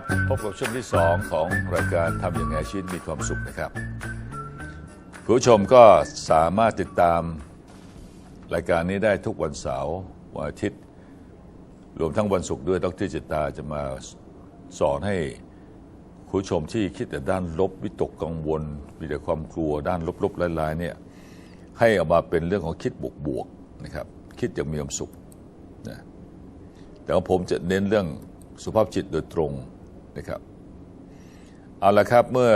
ับพบกับช่วงที่ 2 ของรายการทำอย่างไงชีวิตมีความสุขนะครับผู้ชมก็สามารถติดตามรายการนี้ได้ทุกวันเสาร์วันอาทิตย์ รวมทั้งวันศุกร์ด้วยดรจิตตาจะมาสอนให้ผู้ชมที่คิดแต่ด้านลบวิตกกังวล มีแต่ความกลัวด้านลบๆลายๆเนี่ยให้เอามาเป็นเรื่องของคิดบวกๆนะครับคิดอย่างมีความสุขนะแต่ว่าผมจะเน้นเรื่องสุภาพจิตโดยตรง นะครับเอาละครับเมื่อ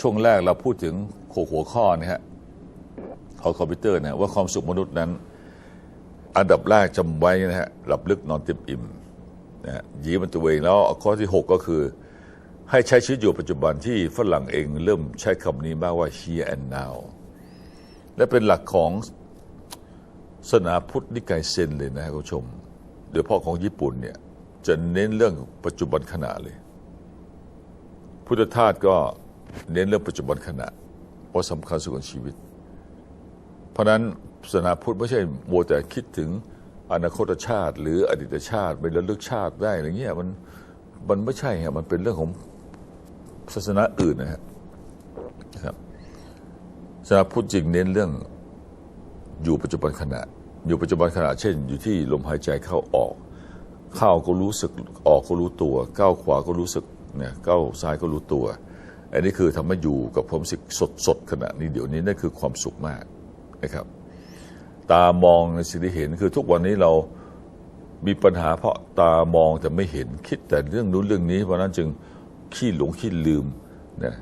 ช่วงแรกเราพูดถึงหัวข้อนะฮะของคอมพิวเตอร์นะว่าความสุขมนุษย์นั้น อันดับแรกจำไว้นะฮะหลับลึกนอนเต็มอิ่มนะฮะยีมันตัวเองแล้วข้อที่ 6 ก็คือให้ใช้ชีวิตอยู่ปัจจุบันที่ฝรั่งเองเริ่มใช้คำนี้มากว่า here and now และเป็นหลักของศาสนาพุทธนิกายเซนเลยนะครับคุณผู้ชม โดยเฉพาะของญี่ปุ่นเนี่ย จะเน้นเรื่องปัจจุบันขณะเลย พุทธทาสก็เน้นเรื่องปัจจุบันขณะ เพราะสำคัญสุดของชีวิต เพราะนั้นศาสนาพุทธไม่ใช่โมวแต่คิดถึงอนาคตชาติ หรืออดีตชาติไประลึกชาติได้อะไรเงี้ยมันมันไม่ใช่ฮะมันเป็นเรื่องของศาสนาอื่นนะฮะนะครับศาสนาพุทธจริงเน้นเรื่องอยู่ปัจจุบันขณะ อยู่ปัจจุบันขณะ เช่น อยู่ที่ลมหายใจเข้าออก เข้าก็รู้สึกออกก็รู้ตัวก้าวขวาก็รู้สึกเนี่ยก้าวซ้ายก็รู้ตัว อันนี้คือทำให้อยู่กับความรู้สึกสดสดๆขณะนี้เดี๋ยวนี้นั่นคือความสุขมากนะครับ ตามองในสิ่งที่เห็นคือทุกวันนี้เรามีปัญหาเพราะตามองแต่ไม่เห็นคิดแต่เรื่องนู้นเรื่องนี้เพราะฉะนั้นจึงขี้หลงขี้ลืมนะ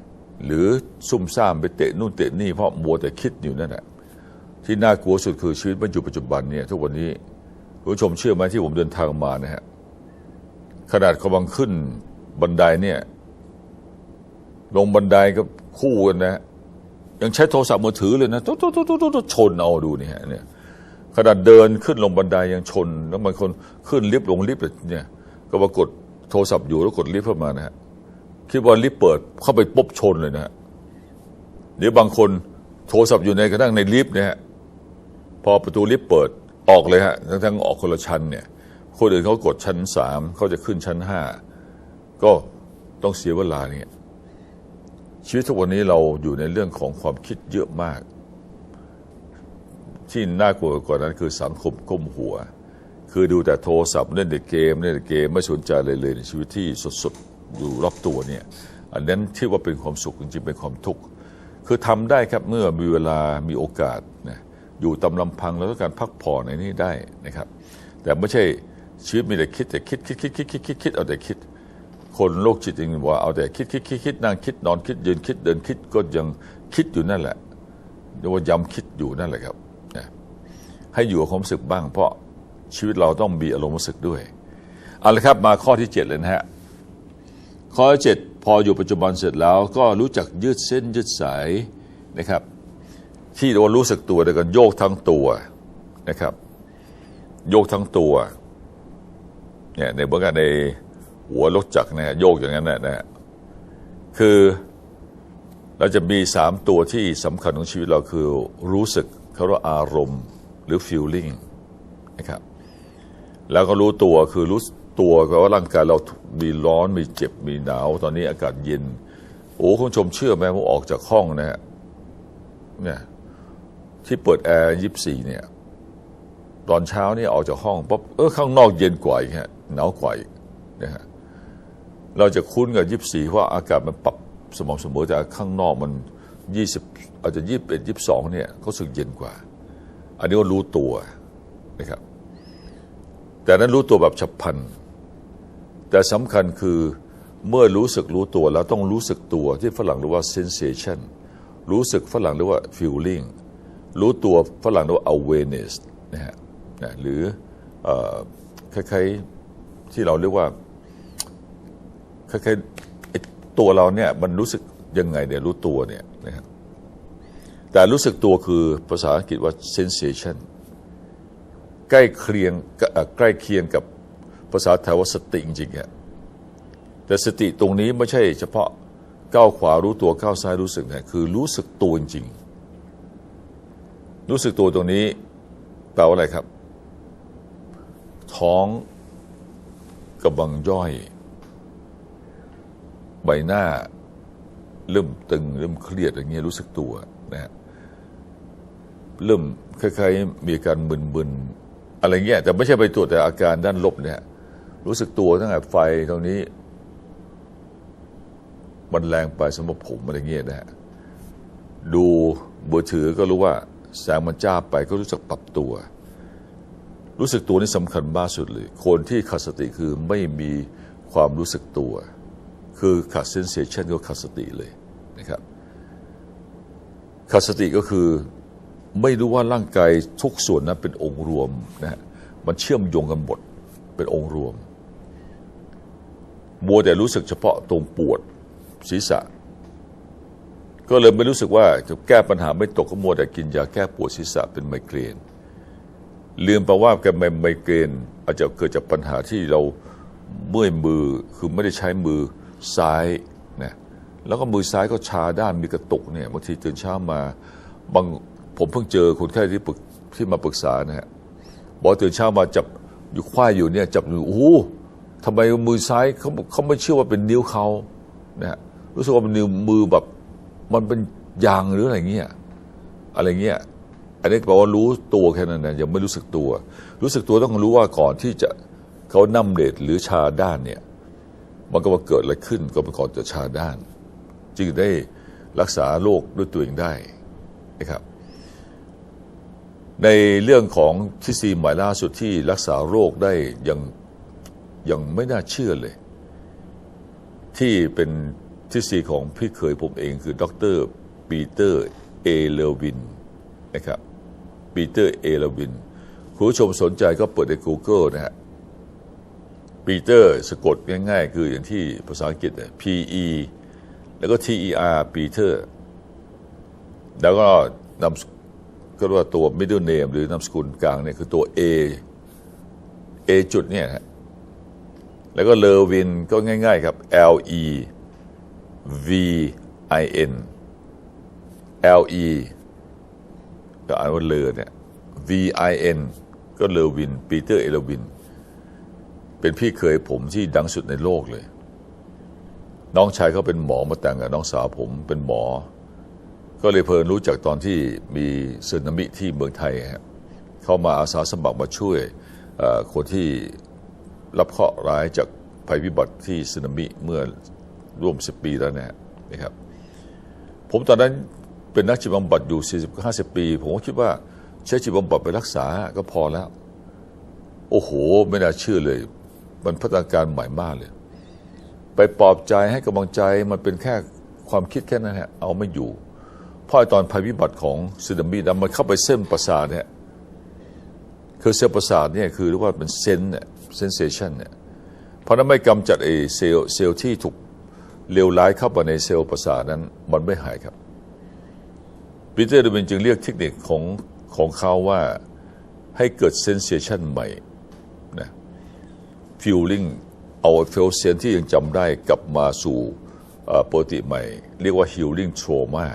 หรือซุ่มซ่ามไปเตะนู่นเตะนี่เพราะมัวแต่คิดอยู่นั่นแหละที่น่ากลัวสุดคือชีวิตมันอยู่ปัจจุบันเนี่ยทุกวันนี้ คุณผู้ชมเชื่อไหมที่ผมเดินทางมานะฮะขนาดกำลังขึ้นบันไดเนี่ย ลงบันไดก็คู่กันนะฮะยังใช้โทรศัพท์มือถือเลยนะตุ๊ดตุ๊ดตุ๊ดตุ๊ดตุ๊ชนเอาดูนี่ฮะเนี่ยขนาดเดินขึ้นลงบันไดยังชน แล้วบางคนขึ้นลิฟต์ลงลิฟต์เนี่ย ก็ปรากฏโทรศัพท์อยู่แล้วกดลิฟต์เข้ามานะฮะคิดว่าลิฟต์เปิดเข้าไปปุ๊บชนเลยนะฮะเดี๋ยวบางคนโทรศัพท์อยู่ในกระทั่งในลิฟต์เนี่ยฮะพอประตูลิฟต์เปิด ออกเลยฮะทั้งทั้งออกคนละชั้นเนี่ยคนอื่นเขากดชั้นสามเขาจะขึ้นชั้นห้าก็ต้องเสียเวลาเนี่ยชีวิตทุกวันนี้เราอยู่ในเรื่องของความคิดเยอะมาก ที่น่ากลัวกว่านั้นคือสังคมก้มหัว คือดูแต่โทรศัพท์เล่นแต่เกมเล่นแต่เกมไม่สนใจเลยเลยในชีวิตที่สดๆอยู่รอบตัวเนี่ยอันนั้นที่ว่าเป็นความสุขจริงๆเป็นความทุกข์คือทำได้ครับเมื่อมีเวลามีโอกาสนะ อยู่ตำลำพังแล้วต้องการพักผ่อนในนี้ได้นะครับ แต่ไม่ใช่ชีวิตมีแต่คิดแต่คิดคิดคิดคิดคิดคิดคิดเอาแต่คิด คนโรคจิตจริงๆว่าเอาแต่คิดคิดคิดคิดนั่งคิดนอนคิดยืนคิดเดินคิดก็ยังคิดอยู่นั่นแหละเรียกว่าย้ำคิดอยู่นั่นแหละครับนะให้อยู่กับความรู้สึกบ้าง เพราะชีวิตเราต้องมีอารมณ์รู้สึกด้วยเอาละครับมาข้อที่เจ็ดเลยนะฮะข้อที่เจ็ดพออยู่ปัจจุบันเสร็จแล้วก็รู้จักยืดเส้นยืดสายนะครับ ที่เรารู้สึกตัวเดียวกันโยกทั้งตัวนะครับ โยกทั้งตัวเนี่ยในเบื้องในหัวรถจักรเนี่ยโยกอย่างนั้นนะนะคือเราจะมีสามตัวที่สำคัญของชีวิตเราคือรู้สึกเขาเรียกว่าอารมณ์หรือ feeling นะครับแล้วก็รู้ตัวคือรู้ตัวก็ว่าร่างกายเรามีร้อนมีเจ็บมีหนาว ตอนนี้อากาศเย็น โอ้คุณผู้ชมเชื่อไหมว่าออกจากห้องนะฮะเนี่ย ที่เปิดแอร์ยี่สี่เนี่ย ตอนเช้าเนี่ยออกจากห้องปุ๊บเออข้างนอกเย็นกว่าอีกฮะหนาวกว่าอีกนะฮะเราจะคุ้นกับยี่สี่เพราะอากาศมันปรับสม่ำเสมอแต่ข้างนอกมันยี่สิบอาจจะยี่สิบเอ็ดยี่สิบสองเนี่ยก็รู้สึกเย็นกว่า อันนี้ก็รู้ตัวนะครับ แต่นั้นรู้ตัวแบบฉับพลัน แต่สำคัญคือเมื่อรู้สึกรู้ตัวแล้วต้องรู้สึกตัวที่ฝรั่งเรียกว่า sensation รู้สึกฝรั่งเรียกว่า feeling รู้ตัวฝรั่งเรียกว่า awareness นะฮะนะหรือคล้ายๆที่เราเรียกว่าคล้ายๆตัวเราเนี่ยมันรู้สึกยังไงเนี่ยรู้ตัวเนี่ยนะครับแต่รู้สึกตัวคือภาษาอังกฤษว่า sensation ใกล้เคียงใกล้เคียงกับภาษาไทยว่าสติจริงๆฮะแต่สติตรงนี้ไม่ใช่เฉพาะก้าวขวารู้ตัวก้าวซ้ายรู้สึกนะคือรู้สึกตัวจริงๆ รู้สึกตัวตรงนี้แปลว่าอะไรครับ ท้องกำลังย่อย ใบหน้าเริ่มตึง เริ่มเครียดอย่างเงี้ยรู้สึกตัวนะฮะเริ่มคล้ายๆมีอาการมึนๆอะไรเงี้ยแต่ไม่ใช่ไปตรวจแต่อาการด้านลบเนี่ย รู้สึกตัวตั้งแต่ไฟตรงนี้มันแรงไปสำหรับผมอะไรเงี้ยนะฮะดูมือถือก็รู้ว่า แสงมันจ้าไปก็รู้สึกปรับตัว รู้สึกตัวนี่สำคัญมากสุดเลย คนที่ขาดสติคือไม่มีความรู้สึกตัว คือขาดเซนเซชันก็ขาดสติเลยนะครับขาดสติก็คือไม่รู้ว่าร่างกายทุกส่วนนั้นเป็นองค์รวมนะฮะมันเชื่อมโยงกันหมดเป็นองค์รวมมัวแต่รู้สึกเฉพาะตรงปวดศีรษะ ก็เลยไม่รู้สึกว่าจะแก้ปัญหาไม่ตกก็มัวแต่กินยาแก้ปวดศีรษะเป็นไมเกรน ลืมไปว่าการไมเกรนอาจจะเกิดจากปัญหาที่เราเมื่อยมือคือไม่ได้ใช้มือซ้ายนะแล้วก็มือซ้ายก็ชาด้านมีกระตุกเนี่ยบางทีตื่นเช้ามาบางผมเพิ่งเจอคนไข้ที่ปรึกที่มาปรึกษานะฮะบอกตื่นเช้ามาจับอยู่คว้าอยู่เนี่ยจับอยู่โอ้โหทำไมมือซ้ายเขาเขาไม่เชื่อว่าเป็นนิ้วเขานะฮะรู้สึกว่าเป็นนิ้วมือแบบ มันเป็นยางหรืออะไรเงี้ยอะไรเงี้ยอันนี้แปลว่ารู้ตัวแค่นั้นนะยังไม่รู้สึกตัว รู้สึกตัวต้องรู้ว่าก่อนที่จะเขานำเดชหรือชาด้านเนี่ย มันก็มาเกิดอะไรขึ้นก็เป็นก่อนจะชาด้าน จึงได้รักษาโรคด้วยตัวเองได้นะครับ ในเรื่องของทฤษฎีใหม่ล่าสุดที่รักษาโรคได้ยังยังไม่น่าเชื่อเลย ที่เป็น ทฤษฎีของพี่เคยผมเองคือดรปีเตอร์เอเลวินนะครับปีเตอร์เอเลวินคุณผู้ชมสนใจก็เปิดใน Google นะฮะปีเตอร์สะกดง่ายๆ คืออย่างที่ภาษาอังกฤษเนี่ย P E แล้วก็ T E R ปีเตอร์แล้วก็นำก็เรียกว่าตัว middle name หรือนามสกุลกลางเนี่ยคือตัว A A จุดเนี่ยฮะแล้วก็เลอวินก็ง่ายๆครับ L E V I N L E ก็อ่านว่าเลอเนี่ย V I N ก็เลอวิน ปีเตอร์เอลวิน เป็นพี่เคยผมที่ดังสุดในโลกเลย น้องชายเขาเป็นหมอมาแต่งกับน้องสาวผมเป็นหมอ ก็เลยเพลินรู้จักตอนที่มีสึนามิที่เมืองไทยฮะเข้ามาอาสาสมัครมาช่วยคนที่รับเคราะห์ร้ายจากภัยพิบัติที่สึนามิเมื่อ ร่วม 10 ปีแล้วเนะฮะนะครับผมตอนนั้นเป็นนักจิตบำบัดอยู่ 40 50 ปี ผมก็คิดว่าใช้จิตบำบัดไปรักษาก็พอแล้ว โอ้โห ไม่น่าเชื่อเลย มันพัฒนาการใหม่มากเลย ไปปลอบใจให้กำลังใจมันเป็นแค่ความคิดแค่นั้นฮะเอาไม่อยู่พราะไอ้ตอนภัยพิบัติของสึนามินะมันเข้าไปเส้นประสาทเนี่ยคือเซลล์ประสาทเนี่ยคือเรียกว่าเป็นเซนเนี่ยเซนเซชันเนี่ยเพราะนั้นไม่กำจัดไอเซลล์เซลล์ที่ถูก เลวร้ายเข้าไปในเซลล์ประสาทนั้นมันไม่หายครับปีเตอร์ดูเบนจึงเรียกเทคนิคของของเขาว่าให้เกิดเซนเซชันใหม่นะ feeling เอาเฟลเซนที่ยังจำได้กลับมาสู่ปกติใหม่ เรียกว่า healing trauma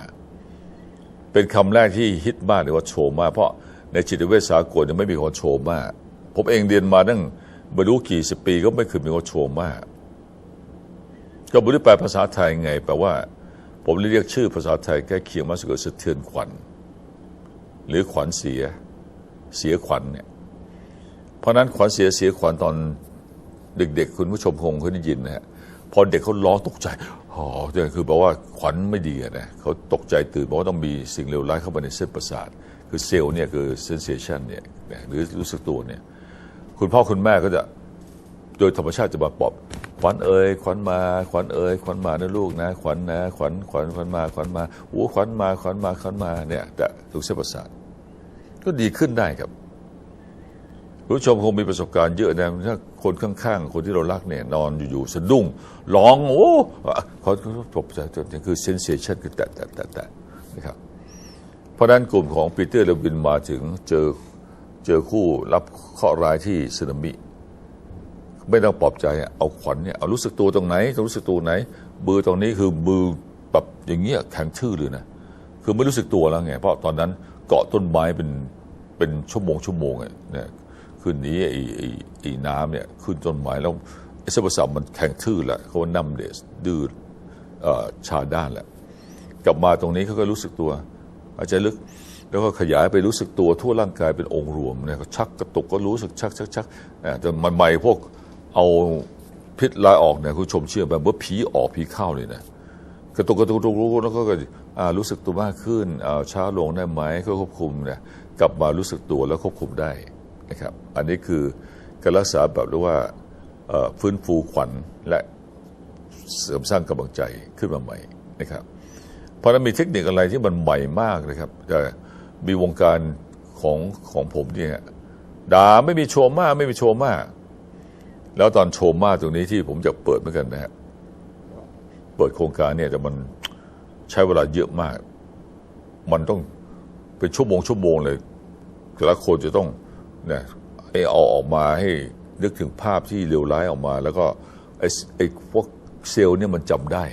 เป็นคำแรกที่ฮิตมากเลยว่าโชมาเพราะในจิตเวชสากลยังไม่มีคำว่าโชมาผมเองเรียนมาตั้งไม่รู้กี่สิบปีก็ไม่เคยมีคำว่าโชมา ก็ไม่รู้แปลภาษาไทยไงแปลว่า ผมเรียกชื่อภาษาไทยใกล้เคียงมากสุดก็สะเทือนขวัญ หรือขวัญเสียเสียขวัญเนี่ยเพราะนั้นขวัญเสียเสียขวัญตอนเด็กๆ คุณผู้ชมคงเคยได้ยินนะฮะพอเด็กเขาร้องตกใจอ๋อนี่คือแปลว่าขวัญไม่ดีนะเขาตกใจตื่นบอกว่าต้องมีสิ่งเลวร้ายเข้าไปในเส้นประสาท คือเซลล์เนี่ยคือเซนเซชันเนี่ยหรือรู้สึกตัวเนี่ยคุณพ่อคุณแม่ก็จะโดยธรรมชาติจะมาปลอบ ขวัญเอ๋ยขวัญมา ขวัญเอ๋ยขวัญมานะลูกนะ ขวัญนะ ขวัญขวัญขวัญมาขวัญมาโอ้ขวัญมาขวัญมาขวัญมาเนี่ยแต่ถูกเส้นประสาทก็ดีขึ้นได้ครับผู้ชมคงมีประสบการณ์เยอะนะถ้าคนข้างๆ คนที่เรารักเนี่ยนอนอยู่ๆสะดุ้งร้องโอ้เขาตกใจจนคือเซนเซชันคือแตะแตะแตะแตะนะครับเพราะนั้นกลุ่มของปีเตอร์เลวินมาถึงเจอเจอคู่รับเคราะห์ร้ายที่สึนามิ ไม่ต้องปลอบใจเอาขวัญเนี่ยเอารู้สึกตัวตรงไหนต้องรู้สึกตัวไหนมือตรงนี้คือมือแบบอย่างเงี้ยแข็งทื่อเลยนะคือไม่รู้สึกตัวแล้วไงเพราะตอนนั้นเกาะต้นไม้เป็นเป็นชั่วโมงชั่วโมงเนี่ยขึ้นนี้ไอ้ไอ้ไอ้น้ำเนี่ยขึ้นต้นไม้แล้วไอ้เส้นประสาทมันแข็งทื่อแหละเขาว่าน้ำเดสดืดเอ่อชาด้านแหล้วกลับมาตรงนี้เขาก็รู้สึกตัวหายใจลึกแล้วก็ขยายไปรู้สึกตัวทั่วร่างกายเป็นองค์รวมเนี่ยชักกระตุกก็รู้สึกชักชักชักแต่มันใหม่พวก เอาพิษลายออกเนี่ยคุณชมเชื่อแบบว่าผีออกผีเข้าเลยนะกระตุกกระตุกกระตุกรู้แล้วก็รู้สึกตัวมากขึ้นช้าลงได้ไหมก็ควบคุมเนี่ยกลับมารู้สึกตัวแล้วควบคุมได้นะครับอันนี้คือการรักษาแบบเรียกว่าฟื้นฟูขวัญและเสริมสร้างกำลังใจขึ้นมาใหม่นะครับเพราะนั้นมีเทคนิคอะไรที่มันใหม่มากเลยครับแต่มีวงการของของผมเนี่ยด่าไม่มีโชว์มากไม่มีโชว์มาก แล้วตอนโชว์มาตรงนี้ที่ผมจะเปิดเหมือนกันนะฮะเปิดโครงการเนี่ยแต่มันใช้เวลาเยอะมาก มันต้องเป็นชั่วโมงชั่วโมงเลยแต่ละคนจะต้องเนี่ยไอเอาออกมาให้นึกถึงภาพที่เลวร้ายออกมา แล้วก็ไอไอพวกเซลล์เนี่ยมันจำได้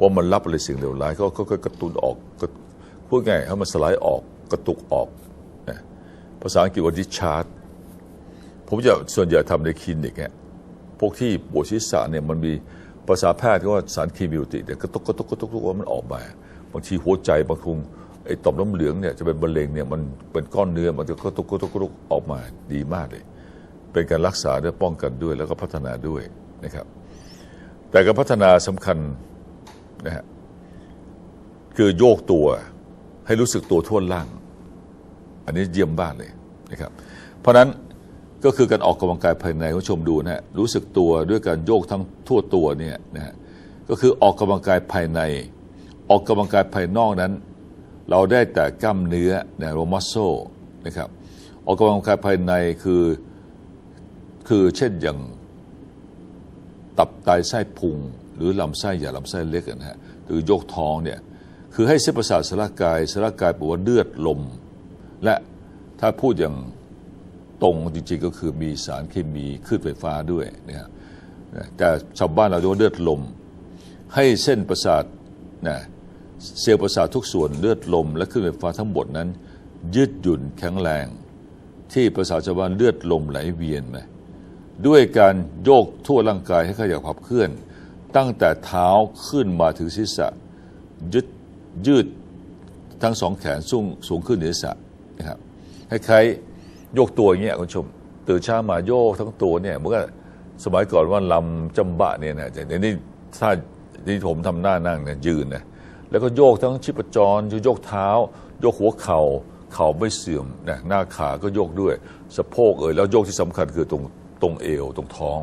ว่ามันรับอะไรสิ่งเลวร้ายก็ก็ก็กระตุ้นออกพูดง่ายให้มันสลายออกกระตุกออก ภาษาอังกฤษว่า discharge ผมจะส่วนใหญ่ทำในคลินิกเนี่ยพวกที่ปวดศีรษะเนี่ยมันมีภาษาแพทย์ก็ว่าสารเคมีปกติเนี่ยกระตุกกระตุกกระตุกกระตุกว่ามันออกมาบางทีหัวใจบางทุงไอ้ต่อมน้ำเหลืองเนี่ยจะเป็นมะเร็งเนี่ยมันเป็นก้อนเนื้อมันจะกระตุกกระตุกกระตุกออกมาดีมากเลย เป็นการรักษาด้วยป้องกันด้วยแล้วก็พัฒนาด้วยนะครับ แต่การพัฒนาสำคัญนะฮะคือโยกตัวให้รู้สึกตัวท่วล่าง อันนี้เยี่ยมบ้ากเลยนะครับ เพราะนั้น ก็คือการออกกำลังกายภายในคุณผู้ชมดูนะฮะรู้สึกตัวด้วยการโยกทั้งทั่วตัวเนี่ยนะฮะก็คือออกกำลังกายภายใน ออกกำลังกายภายนอกนั้น เราได้แต่กล้ามเนื้อนะโรมัสโซนะครับออกกำลังกายภายในคือคือเช่นอย่างตับไตไส้พุง หรือลำไส้ใหญ่ลำไส้เล็กนะฮะหรือยกท้องเนี่ยคือให้เส้นประสาทสารกายสารกายแปลว่าเลือดลม และถ้าพูดอย่าง ตรงจริงๆก็คือมีสารเคมีคลื่นไฟฟ้าด้วยนะแต่ชาวบ้านเราเรียกว่าเลือดลม ให้เส้นประสาทนะเซลล์ประสาททุกส่วนเลือดลม และคลื่นไฟฟ้าทั้งหมดนั้น ยืดหยุ่นแข็งแรง ที่ภาษาทชาวบ้านเลือดลมไหลเวียนไหมด้วยการโยกทั่วร่างกายให้ขยับขับเคลื่อน ตั้งแต่เท้าขึ้นมาถึงศีรษะยืดยืดทั้งสองแขนสูงสูงขึ้นเหนือศีรษะนะครับคล้ายๆ โยกตัวอย่างเงี้ยคุณชมตื่นเช้ามาโยกทั้งตัวเนี่ยเมื่อสมัยก่อนว่าลำจำบะเนี่ยนะแต่นี่ถ้าที่ผมทำหน้านั่งเนี่ยยืนนะแล้วก็โยกทั้งชิปจรโยกเท้า โยกหัวเข่าเข่าไม่เสื่อมนะหน้าขาก็โยกด้วยสะโพกเอ่ยแล้วโยกที่สำคัญคือตรงตรงเอวตรงท้อง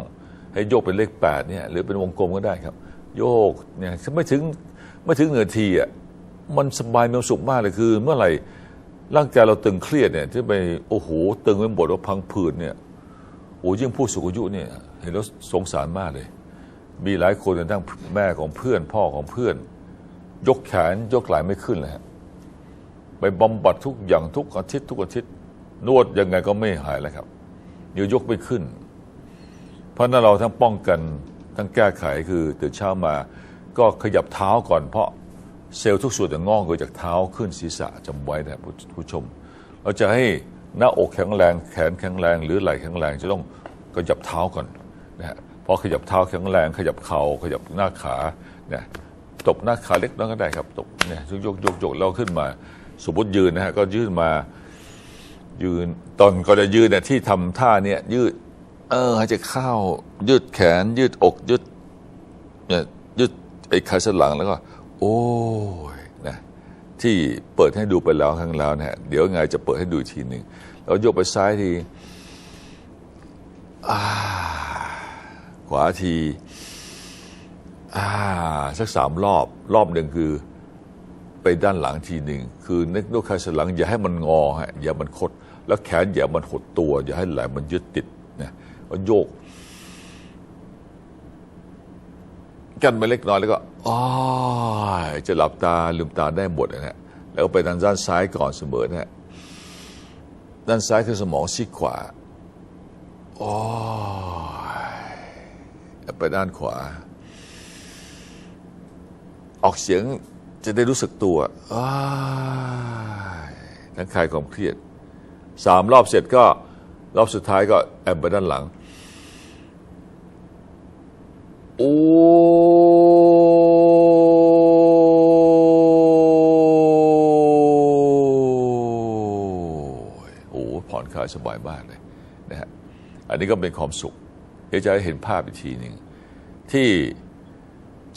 ให้โยกเป็นเลขแปดเนี่ยหรือเป็นวงกลมก็ได้ครับ โยกเนี่ยไม่ถึงไม่ถึงเหนือทีอะมันสบายมีความสุขมากเลยคือ เมื่อไหร่ ร่างกายเราตึงเครียดเนี่ยที่ไปโอ้โหตึงไปหมดว่าพังผืดเนี่ยโอ้ยิ่งผู้สูงอายุเนี่ยเห็นแล้วสงสารมากเลย มีหลายคนจนทั้งแม่ของเพื่อนพ่อของเพื่อน ยกแขนยกไหล่ไม่ขึ้นเลยฮะไปบำบัดทุกอย่างทุกอาทิตย์ทุกอาทิตย์ นวดยังไงก็ไม่หายแล้วครับเดี๋ยวยกไม่ขึ้น เพราะนั้นเราทั้งป้องกันทั้งแก้ไขคือตื่นเช้ามาก็ขยับเท้าก่อนเพราะ เซลล์ทุกส่วนจะงอกเกิดจากเท้าขึ้นศีรษะจำไว้นะผู้ผู้ชม เราจะให้หน้าอกแข็งแรงแขนแข็งแรงหรือไหล่แข็งแรงจะต้องขยับเท้าก่อนนะฮะพอขยับเท้าแข็งแรง ขยับเข่าขยับหน้าขาเนี่ยตบหน้าขาเล็กน้อยก็ได้ครับตบเนี่ยยกยกยกยกแล้วขึ้นมา สมมติยืนนะฮะก็ยืนมายืนตอนก็จะยืนเนี่ยที่ทำท่าเนี่ยยืดเออหายใจเข้ายืดแขน ยืดอกยืดเนี่ยยืดไอ้ขาสันหลังแล้วก็ โอ้ยนะที่เปิดให้ดูไปแล้วครั้งแล้วนะฮะเดี๋ยวไงจะเปิดให้ดูทีหนึ่งแล้วยกไปซ้ายทีขวาทีอ่าสักสามรอบ รอบหนึ่งคือไปด้านหลังทีหนึ่งคือนึกนกขาสันหลังอย่าให้มันงอฮะอย่ามันคด แล้วแขนอย่ามันหดตัว อย่าให้ไหล่มันยึดติดนะโยก กันไปเล็กน้อยแล้วก็อ้ายจะหลับตาลืมตาได้หมดนะฮะแล้วก็ไปทางด้านซ้ายก่อนเสมอนะฮะด้านซ้ายคือสมองซีกขวาโอ้ยแล้วไปด้านขวา ออกเสียงจะได้รู้สึกตัวอทั้งคลายความเครียดสามรอบเสร็จก็รอบสุดท้ายก็แอบไปด้านหลัง โอ้โหผ่อนคลายสบายมากเลยนะฮะอันนี้ก็เป็นความสุขเดี๋ยวจะให้เห็นภาพอีกทีหนึ่งที่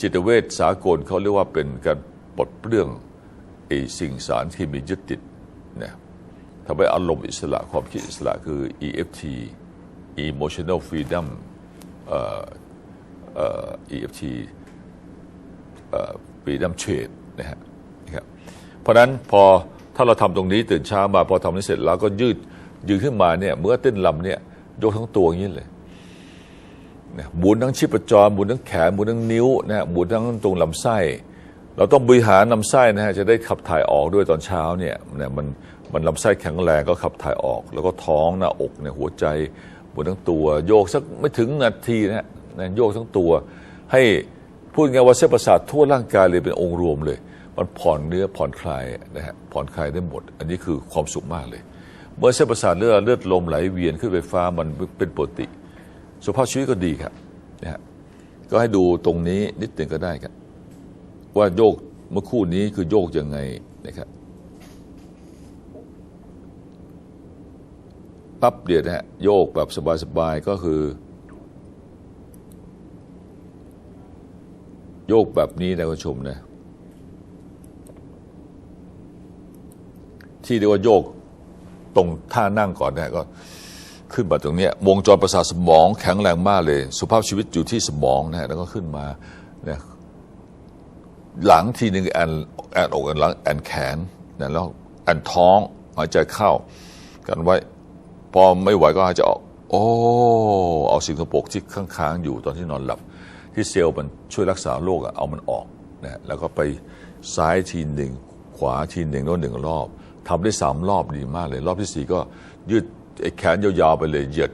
จิตเวชสากลเขาเรียกว่าเป็นการปลดเปลื้องไอสิ่งสารที่มียึดติดนะทำให้อารมณ์อิสระความคิดอิสระคือ EFT Emotional Freedom EFT เอ่อ freedom trade นะฮะนะครับเพราะนั้นพอถ้าเราทำตรงนี้ตื่นเช้ามาพอทำนี้เสร็จแล้วก็ยืดยืนขึ้นมาเนี่ยเมื่อเต้นลำเนี่ยยกทั้งตัวอย่างนี้เลยนะหมุนทั้งชีพจรหมุนทั้งแขนหมุนทั้งนิ้วนะฮะหมุนทั้งตรงลำไส้ เราต้องบริหารลำไส้นะฮะจะได้ขับถ่ายออกด้วยตอนเช้าเนี่ยนะมันมันลำไส้แข็งแรงก็ขับถ่ายออก แล้วก็ท้องหน้าอกเนี่ยหัวใจหมุนทั้งตัวโยกสักไม่ถึงนาทีนะฮะ โยกทั้งตัว ให้พูดง่ายว่าเส้นประสาททั่วร่างกายเลยเป็นองค์รวมเลย มันผ่อนเนื้อผ่อนคลายนะฮะผ่อนคลายได้หมด อันนี้คือความสุขมากเลย เมื่อเส้นประสาทเลือดเลือดลมไหลเวียนขึ้นไฟฟ้ามันเป็นปกติ สุขภาพชีวิตก็ดีครับนะฮะก็ให้ดูตรงนี้นิดหนึ่งก็ได้ครับว่าโยกเมื่อคู่นี้คือโยกยังไงนะครับปั๊บเดียวนะฮะโยกแบบสบายๆก็คือ โยกแบบนี้นะคุณชมนะ ที่เรียกว่าโยกตรงท่านั่งก่อนนะฮะก็ขึ้นมาตรงนี้วงจรประสาทสมองแข็งแรงมากเลย สุภาพชีวิตอยู่ที่สมองนะแล้วก็ขึ้นมาเนี่ยหลังทีหนึ่งแอนแอนอกแอนหลังแอนแขนนะแล้วแอนท้องหายใจเข้า กันไว้ พอไม่ไหวก็หายใจออก โอ้ เอาสิ่งสกปรกที่ค้างๆอยู่ตอนที่นอนหลับ ที่เซลล์มันช่วยรักษาโรคอะเอามันออกนะแล้วก็ไปซ้ายทีหนึ่งขวาทีหนึ่งแล้วหนึ่งรอบทำได้สามรอบดีมากเลย รอบที่สี่ก็ยืดไอ้แขนยาวๆไปเลยเหยียด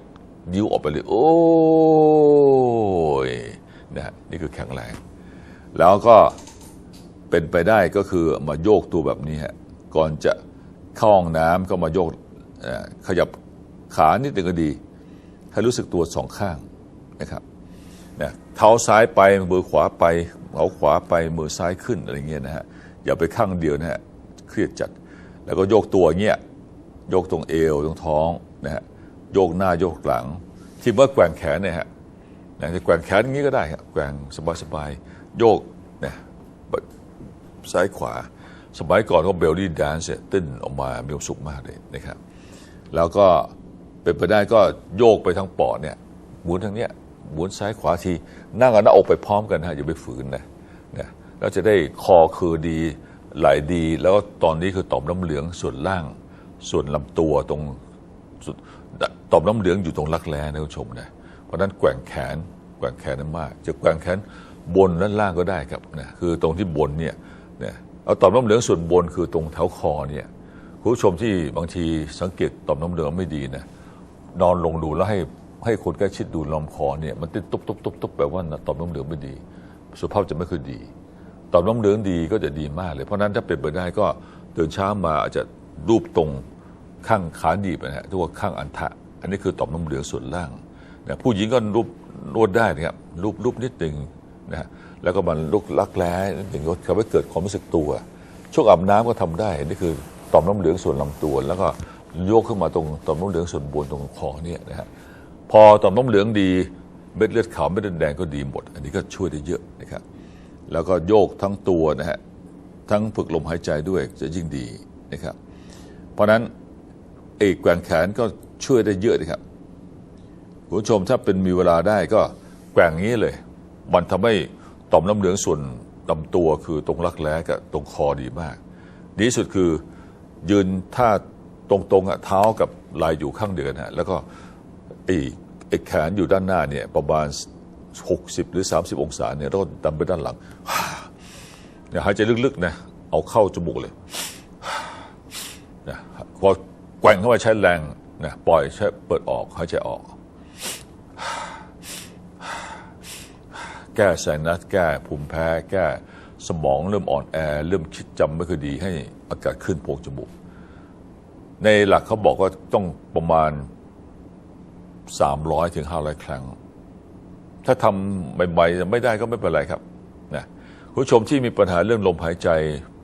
นิ้วออกไปเลย โอ้ยนะนี่คือแข็งแรง แล้วก็เป็นไปได้ก็คือมาโยกตัวแบบนี้ฮะก่อนจะเข้าห้องน้ำก็มาโยกขยับขานิดหนึ่งก็ดี ให้รู้สึกตัวสองข้างนะครับ นะเท้าซ้ายไปมือขวาไปเอาขวาไปมือซ้ายขึ้นอะไรเงี้ยนะฮะอย่าไปข้างเดียวนะฮะเครียดจัด แล้วก็โยกตัวเงี้ยโยกตรงเอวตรงท้องนะฮะโยกหน้าโยกหลัง ที่เมื่อแกว่งแขนเนี่ยฮะนะจะแกว่งแขนอย่างนี้ก็ได้ครับแกว่งสบายๆโยกนะซ้ายขวา สมัยก่อนก็เบลลี่แดนซ์เต้นออกมามีความสุขมากเลยนะครับแล้วก็เป็นไปได้ก็โยกไปทั้งปอดเนี่ยหมุนทางเนี้ย หมุนซ้ายขวาที นั่งกับหน้าอกไปพร้อมกันฮะอย่าไปฝืนนะนะแล้วจะได้คอคือดีไหลดี แล้วก็ตอนนี้คือต่อมน้ำเหลืองส่วนล่าง ส่วนลำตัวตรงต่อมน้ำเหลืองอยู่ตรงรักแร้นะคุณผู้ชมนะเพราะนั้นแกว่งแขนแกว่งแขนนั้นมาก จะแกว่งแขนบนและล่างก็ได้ครับนะคือตรงที่บนเนี่ยนะเอาต่อมน้ำเหลืองส่วนบนคือตรงแถวคอเนี่ยคุณผู้ชมที่บางทีสังเกตต่อมน้ำเหลืองไม่ดีนะนอนลงดูแล้วให้ ให้คนใกล้ชิดดูลำคอเนี่ยมันติดตุบตุบตุบตุบแปลว่าต่อมน้ำเหลืองไม่ดี สุขภาพจะไม่ค่อยดี ต่อมน้ำเหลืองดีก็จะดีมากเลย เพราะนั้นถ้าเป็นไปได้ก็ตื่นเช้ามาอาจจะรูปตรงข้างขาหนีบนะฮะเรียกว่าข้างอันทะ อันนี้คือต่อมน้ำเหลืองส่วนล่างนะผู้หญิงก็รูปนวดได้นะครับรูปรูปนิดหนึ่งนะฮะแล้วก็มันลุกลักแร้นิดหนึ่งก็ทำให้เกิดความรู้สึกตัวช่วงอาบน้ำก็ทำได้นี่คือต่อมน้ำเหลืองส่วนลำตัว แล้วก็โยกขึ้นมาตรงต่อมน้ำเหลืองส่วนบนตรงคอเนี่ยนะฮะ พอต่อมน้ำเหลืองดีเม็ดเลือดขาวเม็ดเลือดแดงก็ดีหมด อันนี้ก็ช่วยได้เยอะนะครับ แล้วก็โยกทั้งตัวนะฮะทั้งฝึกลมหายใจด้วยจะยิ่งดีนะครับ เพราะนั้นเอกแกว่งแขนก็ช่วยได้เยอะนะครับคุณผู้ชมถ้าเป็นมีเวลาได้ก็แกว่งงนี้เลย มันทำให้ต่อมน้ำเหลืองส่วนลำตัวคือตรงรักแร้กับตรงคอดีมาก ดีสุดคือยืนท่าตรงๆอะเท้ากับไหลายอยู่ข้างเดียวกันฮะแล้วก็ ไอ้ไอ้แขนอยู่ด้านหน้าเนี่ยประมาณ 60 หรือ 30 องศาเนี่ยแล้วก็ดันไปด้านหลังเนี่ยหายใจลึกๆนะเอาเข้าจมูกเลยนะพอแกว่งเข้ามาใช้แรงนะปล่อยใช้เปิดออกหายใจออก แก้ไซนัสแก้ภูมิแพ้ แก้สมองเริ่มอ่อนแอ เริ่มคิดจำไม่ค่อยดีให้อากาศขึ้นโพรงจมูก ในหลักเขาบอกว่าต้องประมาณ สามร้อยถึงห้าร้อยครั้ง ถ้าทำใหม่ๆไม่ได้ก็ไม่เป็นไรครับนะผู้ชมที่มีปัญหาเรื่องลมหายใจ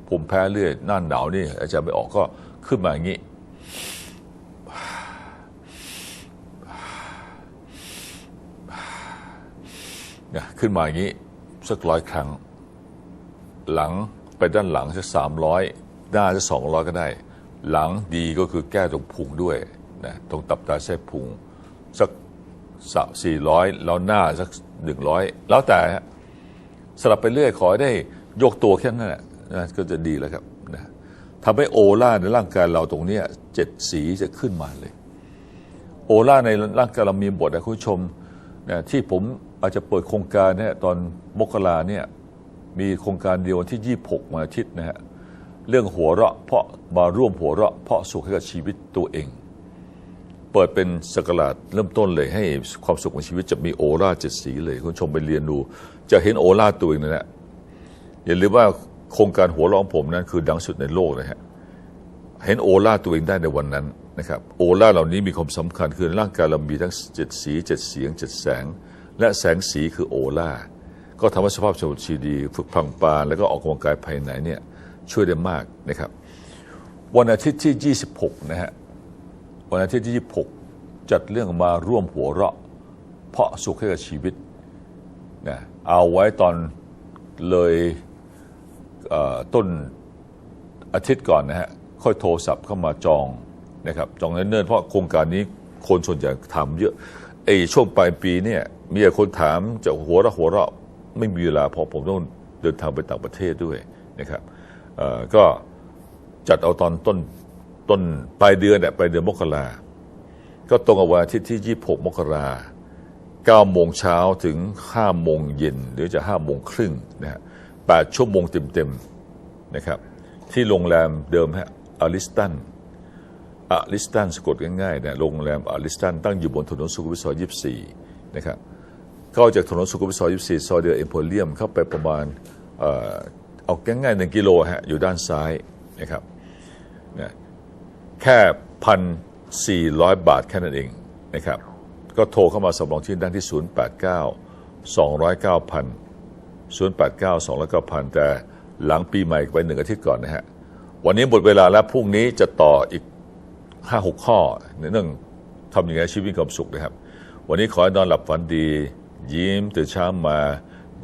ภูมิแพ้เลือดหน้าหนาวนี่อาจจะไม่ออกก็ขึ้นมาอย่างนี้ ขึ้นมาอย่างนี้ สักร้อยครั้ง หลังไปด้านหลังสักสามร้อยหน้าสักสองร้อยก็ได้ หลังดีก็คือแก้ตรงพุงด้วยนะตรงตับตาเส้นพุง สักสามสี่ร้อยแล้วหน้าสักหนึ่งร้อยแล้วแต่สลับไปเรื่อยขอได้ยกตัวแค่นั้นแหละนะก็จะดีแล้วครับนะทำให้โอล่าในร่างกายเราตรงนี้เจ็ดสีจะขึ้นมาเลย โอล่าในร่างกายเรามีบทนะคุณผู้ชมนะที่ผมอาจจะเปิดโครงการเนี่ยตอนมกราเนี่ยมีโครงการเดียววันที่ 26วันอาทิตย์นะฮะเรื่องหัวเราะเพราะมาร่วมหัวเราะเพราะสุขให้กับชีวิตตัวเอง เปิดเป็นสกราดเริ่มต้นเลยให้ความสุขของชีวิตจะมีโอราเจ็ดสีเลยคุณชมไปเรียนดู จะเห็นโอราตัวเองนั่นแหละอย่าลืมว่าโครงการหัวเราะของผมนั้นคือดังสุดในโลกนะฮะเห็นโอล่าตัวเองได้ในวันนั้นนะครับโอล่าเหล่านี้มีความสำคัญคือร่างกายเรามีทั้งเจ็ดสีเจ็ดเสียงเจ็ดแสง และแสงสีคือโอล่าก็ทำให้สภาพสมองชีดี ฝึกพังปานแล้วก็ออกกำลังกายภายในเนี่ยช่วยได้มากนะครับ วันอาทิตย์ที่ 26 นะฮะ วันอาทิตย์ที่ 26 จัดเรื่องมาร่วมหัวเราะ เพราะสุขให้กับชีวิตนะเอาไว้ตอนเลยเต้นอาทิตย์ก่อนนะฮะค่อยโทรศัพท์เข้ามาจองนะครับจองเนิ่นๆเพราะโครงการนี้คนส่วนใหญ่ถามเยอะไอ้ช่วงปลายปีเนี่ยมีคนถามจะหัวเราะหัวเราะไม่มีเวลาเพอผมต้องเดินทางไปต่างประเทศด้วยนะครับก็จัดเอาตอนต้น ต้นปลายเดือนเนี่ยปลายเดือนมกราก็ตรงกับวันอาทิตย์ที่ 26 มกรา9โมงเช้าถึง5โมงเย็นหรือจะ5โมงครึ่งนะฮะ8ชั่วโมงเต็มๆนะครับ ที่โรงแรมเดิมฮะอลิสตันอลิสตันสะกดง่ายๆนะโรงแรมอลิสตันตั้งอยู่บนถนนสุขุมวิทซอย24นะครับเข้าจากถนนสุขุมวิทซอย24ซอยเดียวเอ็มโพเรียมเข้าไปประมาณเอ่อเอาง่ายๆหนึ่งกิโลฮะอยู่ด้านซ้ายนะครับนะ แค่พันสี่ร้อยบาทแค่นั้นเองนะครับ ก็โทรเข้ามาสำรองที่ด้านที่ 089 209พัน089 2 9 0 0 แต่หลังปีใหม่ไปหนึ่งอาทิตย์ก่อนนะฮะ วันนี้หมดเวลาแล้วพรุ่งนี้จะต่ออีก 5 6 ข้อในเรื่องทำยังไงชีวิตมีความสุขนะครับ วันนี้ขอให้นอนหลับฝันดี ยิ้มตื่นเช้ามา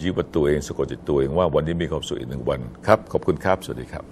ยิ้มกับตัวเองสะกดจิตตัวเองว่าวันนี้มีความสุขอีกหนึ่งวันครับ ขอบคุณครับ สวัสดีครับ